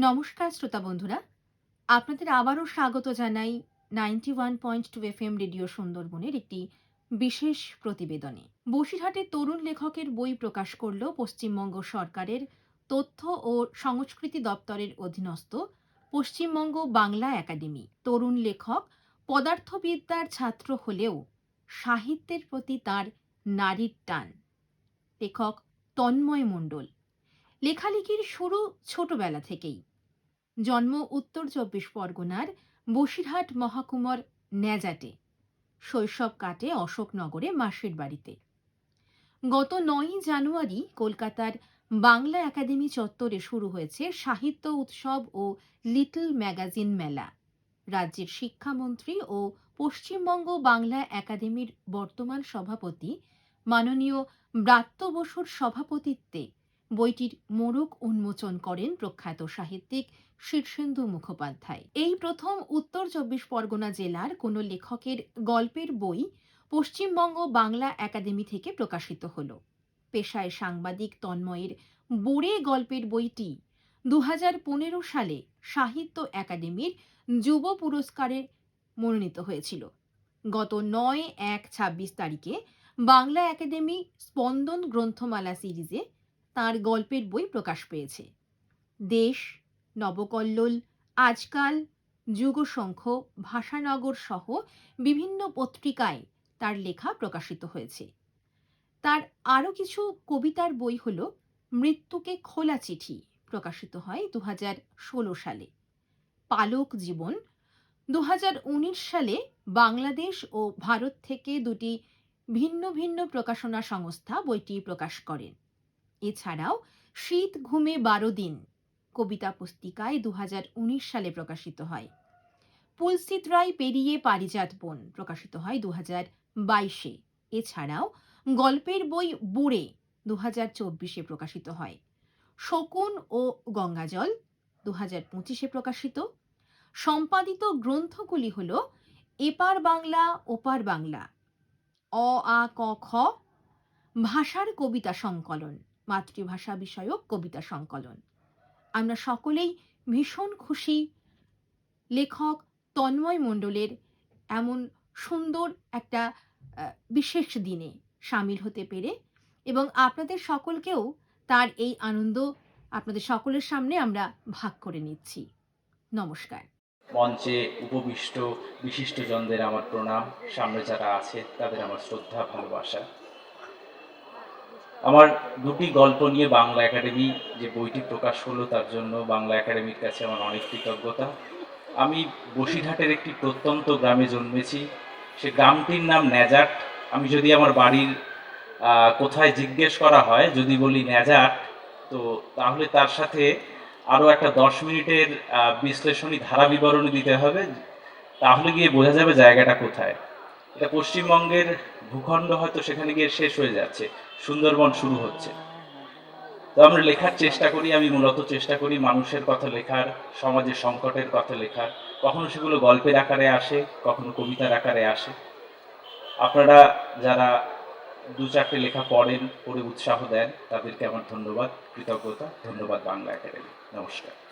নমস্কার শ্রোতা বন্ধুরা। আপনাদের আবারও স্বাগত জানাই ninety one point two F M radio সুন্দরবনের একটি বিশেষ প্রতিবেদনে। বসিরহাটে তরুণ লেখকের বই প্রকাশ করল পশ্চিমবঙ্গ সরকারের তথ্য ও সংস্কৃতি দপ্তরের অধীনস্থ পশ্চিমবঙ্গ বাংলা একাডেমি। তরুণ লেখক পদার্থবিদ্যার ছাত্র হলেও সাহিত্যের প্রতি তার নারীর টান। লেখক তন্ময় মণ্ডল। লেখালেখির শুরু ছোটবেলা থেকেই। জন্ম উত্তর চব্বিশ পরগনার বসিরহাট মহাকুমর ন্যাজাটে। শৈশব কাটে অশোকনগরে মাসির বাড়িতে। গত নয়ই জানুয়ারি কলকাতার বাংলা একাডেমি চত্বরে শুরু হয়েছে সাহিত্য উৎসব ও লিটল ম্যাগাজিন মেলা। রাজ্যের শিক্ষামন্ত্রী ও পশ্চিমবঙ্গ বাংলা একাডেমির বর্তমান সভাপতি মাননীয় ব্রাত্য বসুর সভাপতিত্বে বইটির মোড়ক উন্মোচন করেন প্রখ্যাত সাহিত্যিক শীর্ষেন্দু মুখোপাধ্যায়। এই প্রথম উত্তর চব্বিশ পরগনা জেলার কোনো লেখকের গল্পের বই পশ্চিমবঙ্গ বাংলা একাডেমি থেকে প্রকাশিত হল। পেশায় সাংবাদিক তন্ময়ের বোড়ে গল্পের বইটি দু হাজার পনেরো সালে সাহিত্য একাডেমির যুব পুরস্কারে মনোনীত হয়েছিল। গত নয় এক ছাব্বিশ তারিখে বাংলা একাডেমি স্পন্দন গ্রন্থমালা সিরিজে গল্পের বই প্রকাশ পেয়েছে। দেশ, নবকল্লোল, আজকাল, যুগশঙ্খ, ভাষানগর সহ বিভিন্ন পত্রিকায় তার লেখা প্রকাশিত হয়েছে। তার আরও কিছু কবিতার বই হল মৃত্যুকে খোলা চিঠি প্রকাশিত হয় দু ষোলো সালে। পালক জীবন দু হাজার উনিশ সালে বাংলাদেশ ও ভারত থেকে দুটি ভিন্ন ভিন্ন প্রকাশনা সংস্থা বইটি প্রকাশ করেন। এছাড়াও শীত ঘুমে বারো দিন কবিতা পুস্তিকায় দু হাজার উনিশ সালে প্রকাশিত হয়। পুলসিত রায় পেরিয়ে পারিজাত বন প্রকাশিত হয় দু বাইশে। এছাড়াও গল্পের বই বুড়ে দু হাজার চব্বিশে প্রকাশিত হয়। শকুন ও গঙ্গাজল দু হাজার পঁচিশে প্রকাশিত। সম্পাদিত গ্রন্থগুলি হল এপার বাংলা, ওপার বাংলা, অ, আ, ক, খ, ভাষার কবিতা সংকলন মাতৃভাষা বিষয়ক কবিতা সংকলন। আমরা সকলেই ভীষণ খুশি লেখক তন্ময় মণ্ডলের এমন সুন্দর একটা বিশেষ দিনে সামিল হতে পেরে এবং আপনাদের সকলকেও তার এই আনন্দ আপনাদের সকলের সামনে আমরা ভাগ করে নিচ্ছি। নমস্কার। মঞ্চে উপবিষ্ট বিশিষ্টজনদের আমার প্রণাম। সামনে যারা আছে তাদের আমার শ্রদ্ধা, ভালোবাসা। আমার দুটি গল্প নিয়ে বাংলা একাডেমি যে বইটি প্রকাশ হলো, তার জন্য বাংলা একাডেমির কাছে আমার অনেক কৃতজ্ঞতা। আমি বসিরহাটের একটি প্রত্যন্ত গ্রামে জন্মেছি। সে গ্রামটির নাম ন্যাজাট। আমি যদি আমার বাড়ির কোথায় জিজ্ঞেস করা হয়, যদি বলি ন্যাজাট, তো তাহলে তার সাথে আরও একটা দশ মিনিটের বিশ্লেষণী ধারা বিবরণী দিতে হবে। তাহলে গিয়ে বোঝা যাবে জায়গাটা কোথায়। এটা পশ্চিমবঙ্গের ভূখণ্ড হয়তো সেখানে গিয়ে শেষ হয়ে যাচ্ছে, সুন্দরবন শুরু হচ্ছে। তো আমরা লেখার চেষ্টা করি, আমি মূলত চেষ্টা করি মানুষের কথা লেখার, সমাজের সংকটের কথা লেখার। কখনো সেগুলো গল্পের আকারে আসে, কখনো কবিতার আকারে আসে। আপনারা যারা দু চারটে লেখা পড়েন, পড়ে উৎসাহ দেন, তাদেরকে আমার ধন্যবাদ, কৃতজ্ঞতা, ধন্যবাদ বাংলা একাডেমি। নমস্কার।